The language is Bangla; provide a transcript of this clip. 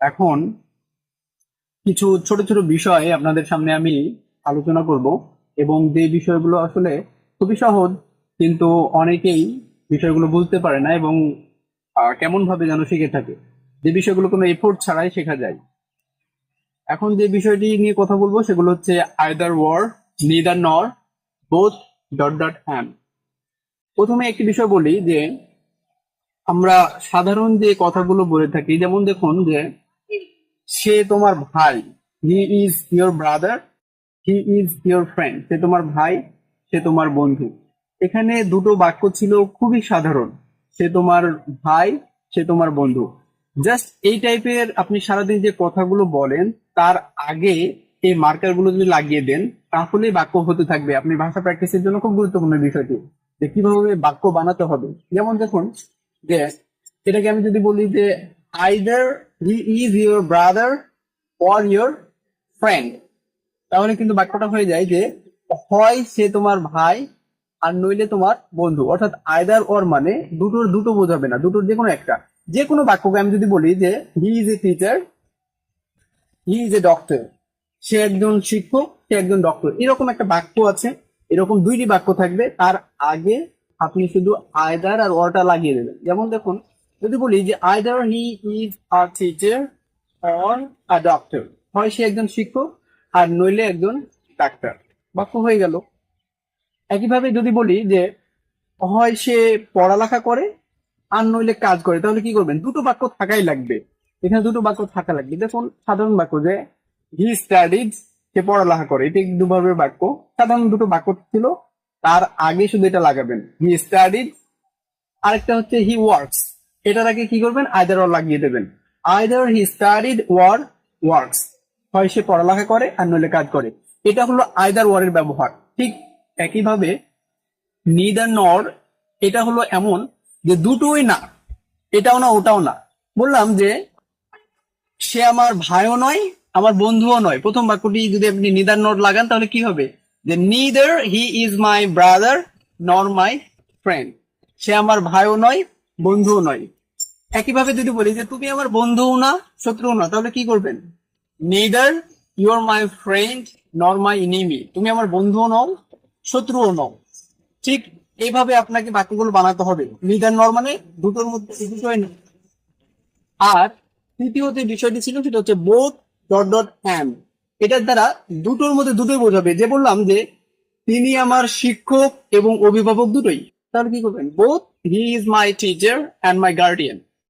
এখন কিছু ছোট ছোট বিষয় আপনাদের সামনে আমি আলোচনা করব এবং যে বিষয়গুলো আসলে খুবই সহজ, কিন্তু অনেকেই বিষয়গুলো বুঝতে পারে না এবং কেমন ভাবে যেন শিখে থাকে। যে বিষয়গুলো কোনো এফোর্ট ছাড়াই শেখা যায়। এখন যে বিষয়টি নিয়ে কথা বলব সেগুলো হচ্ছে either or neither nor both dot dot hmm প্রথমে একটি বিষয় বলি যে আমরা সাধারণ যে কথাগুলো বলে থাকি, যেমন দেখুন যে, সে তোমার ভাই he is your brother he is your friend সে তোমার ভাই, সে তোমার বন্ধু। এখানে দুটো বাক্য ছিল খুবই সাধারণ, সে তোমার ভাই, সে তোমার বন্ধু। জাস্ট এই টাইপের আপনি সারাদিন যে কথাগুলো বলেন, তার আগে এই মার্কারগুলো যদি লাগিয়ে দেন, তাহলে বাক্য হতে থাকবে। আপনি ভাষা প্র্যাকটিসের জন্য খুব গুরুত্বপূর্ণ বিষয়টি, যে কীভাবে বাক্য বানাতে হবে। যেমন দেখুন যে এটাকে আমি যদি বলি যে either he is your brother or your friend তাহলে কিন্তু বাক্যটা হয়ে যায় যে, হয় সে তোমার ভাই আর নইলে তোমার বন্ধু। অর্থাৎ আইদার অর মানে দুটোর দুটো বোঝাবে না, দুটোর যে কোনো একটা। যে কোনো বাক্যকে আমি যদি বলি যে he is a teacher he is a doctor সে একজন শিক্ষক, সে একজন ডক্টর এরকম একটা বাক্য আছে, এরকম দুইটি বাক্য থাকবে। তার আগে আপনি শুধু আয়দার আর অরটা লাগিয়ে দেবেন। যেমন দেখুন, যদি বলি যে either he is a teacher or a doctor হয় সে একজন শিক্ষক আর নইলে একজন ডাক্তার। বাক্য হয়ে গেল। একইভাবে যদি বলি যে হয় সে পড়ালেখা করে আর নইলে কাজ করে, তাহলে কি করবেন? দুটো বাক্য থাকাই লাগবে। এখানে দুটো বাক্য থাকা লাগবে। দেখুন, সাধারণ বাক্য যে হি স্টাডিজ সে পড়ালেখা করে। এটি এক দুভাবের বাক্য। সাধারণ দুটো বাক্য ছিল তার আগে শুধু এটা লাগাবেন। হি স্টাডিজ আরেকটা হচ্ছে হি ওয়ার্কস এটার আগে কি করবেন? আইদার অর লাগিয়ে দেবেন। Either he studied or works হয় সে পড়ালেখা করে আর নইলে কাজ করে। এটা হলো আইদার ওয়ারের ব্যবহার। ঠিক একইভাবে নিদার নর এটা হলো এমন যে দুটোই না। এটাও না, ওটাও না। বললাম যে সে আমার ভাইও নয়, আমার বন্ধুও নয়। প্রথম বাক্যটি যদি আপনি নিদার নট লাগান, তাহলে কি হবে? Neither he is my brother nor my friend সে আমার ভাইও নয়, বন্ধুও নয়। একইভাবে যদি বলি যে তুমি আমার বন্ধুও না, শত্রুও না, তাহলে কি করবেন? Neither you are my friend nor my enemy তুমি আমার বন্ধুও নও, শত্রুও নও। ঠিক এইভাবে আপনাকে বাক্যগুলো বানাতে হবে। নিদার নর মানে দুটোর মধ্যে দুটোই না আর তৃতীয় যে বিষয়টি ছিল সেটা হচ্ছে বোথ ডট ডট হ্যাম এটার দ্বারা দুটোর মধ্যে দুটোই বোঝাবে। যে বললাম যে তিনি আমার শিক্ষক এবং অভিভাবক দুটোই। তাহলে কি করবেন? Both he is my teacher and my guardian